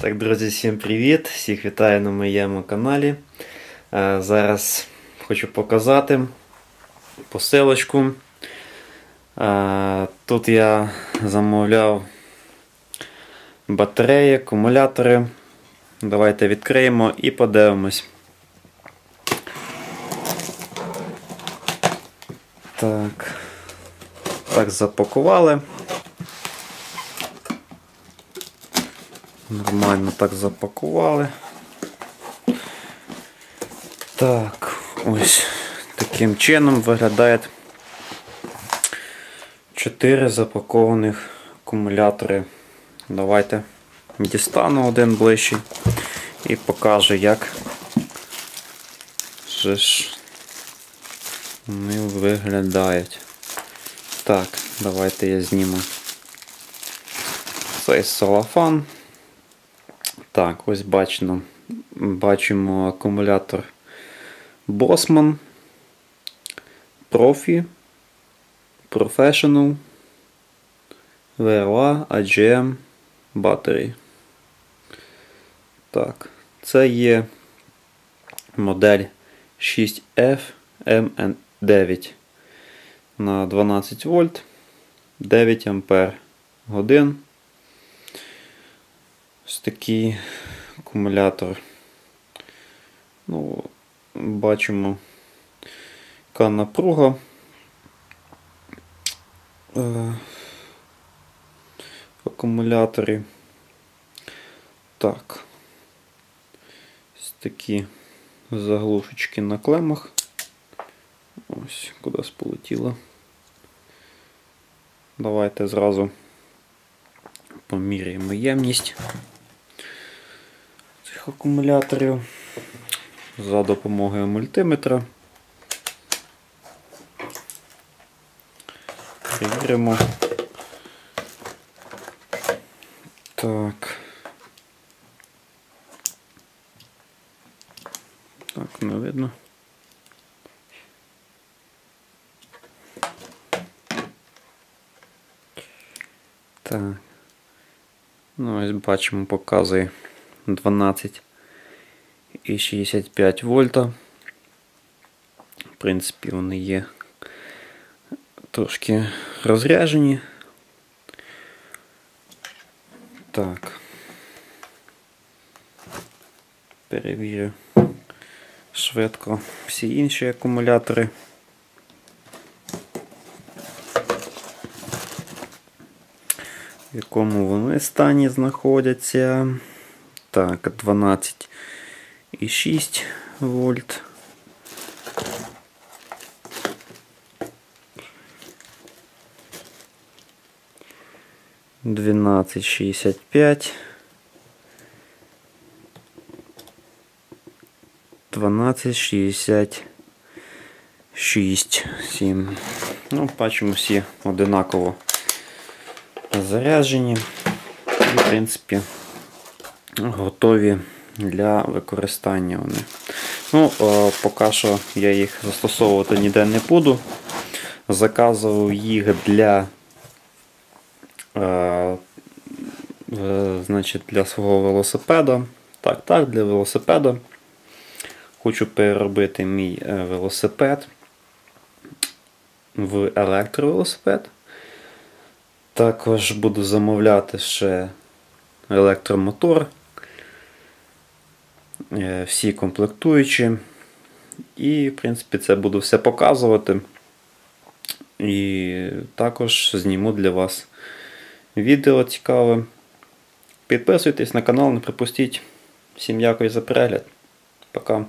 Так, друзі, всім привіт! Всіх вітаю на моєму каналі. Е, Зараз хочу показати посилочку. Е, Тут я замовляв батареї, акумулятори. Давайте відкриємо і подивимось. Так, так запакували. Нормально так запакували. Так, ось таким чином виглядає 4 запакованих акумулятори. Давайте дістану один ближчий і покажу, як же ж вони виглядають. Так, давайте я зніму цей салафан. Так, ось бачимо, бачимо акумулятор Bosman, Profi, Professional, VLA, AGM, Battery. Так, це є модель 6F-MN9 на 12 вольт, 9 ампер годин. Ось такий акумулятор. Ну, Бачимо, яка напруга. Е, в акумуляторі. Так. Ось такі заглушечки на клемах. Ось, кудись полетіло. Давайте зразу поміряємо ємність цих акумуляторів за допомогою мультиметра. Перевіримо. Так. Так, не видно. Так. Ну, ось бачимо, показує 12 і 65 вольта. В принципі, вони є трошки розряжені. Так. Перевірю швидко всі інші акумулятори. В якому вони стані знаходяться. Так, 12,6 вольт. Двенадцать шестьдесят пять. Дванадцять шістдесят шість, сім. Ну, бачимо всі одинаково заряджені і, в принципі, готові для використання вони. Ну, Поки що я їх застосовувати ніде не буду. Заказував їх для е, значить, для свого велосипеда. Так, так, для велосипеда. Хочу переробити мій е, велосипед в електровелосипед. Також буду замовляти ще електромотор, е, всі комплектуючі. І, в принципі, це буду все показувати. І також зніму для вас відео цікаве. Підписуйтесь на канал, не пропустіть. Всім дякую за перегляд. Пока.